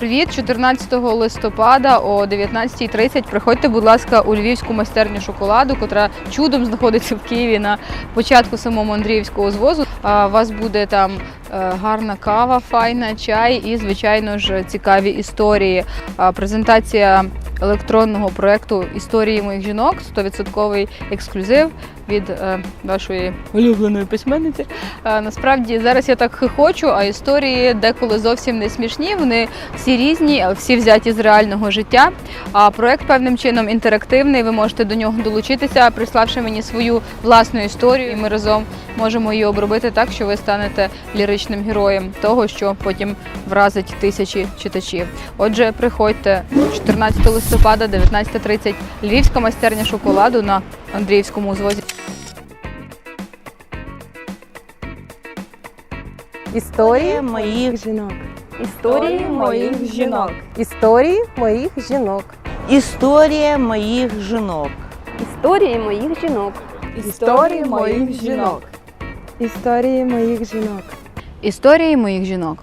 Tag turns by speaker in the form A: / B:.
A: Привіт, 14 листопада о 19.30 приходьте, будь ласка, у львівську майстерню шоколаду, котра чудом знаходиться в Києві на початку самого Андріївського звозу. Вас буде там гарна кава, файна, чай і, звичайно ж, цікаві історії. Презентація електронного проекту історії моїх жінок 100% ексклюзив від е, вашої улюбленої письменниці. Е, насправді зараз я так хихочу, а історії деколи зовсім не смішні. Вони всі різні, всі взяті з реального життя. А проект певним чином інтерактивний. Ви можете до нього долучитися, приславши мені свою власну історію. І ми разом можемо її обробити так, що ви станете ліричним героєм того, що потім вразить тисячі читачів. Отже, приходьте 14 листопада, 19.30, Львівська майстерня шоколаду на Андріївському узвозі.
B: Історії
C: моїх
B: жінок.
C: Історії моїх жінок.
B: Історії моїх жінок.
C: Історія моїх жінок.
D: Історії моїх жінок.
B: Історії моїх жінок. Історії моїх жінок.
A: Історії моїх жінок.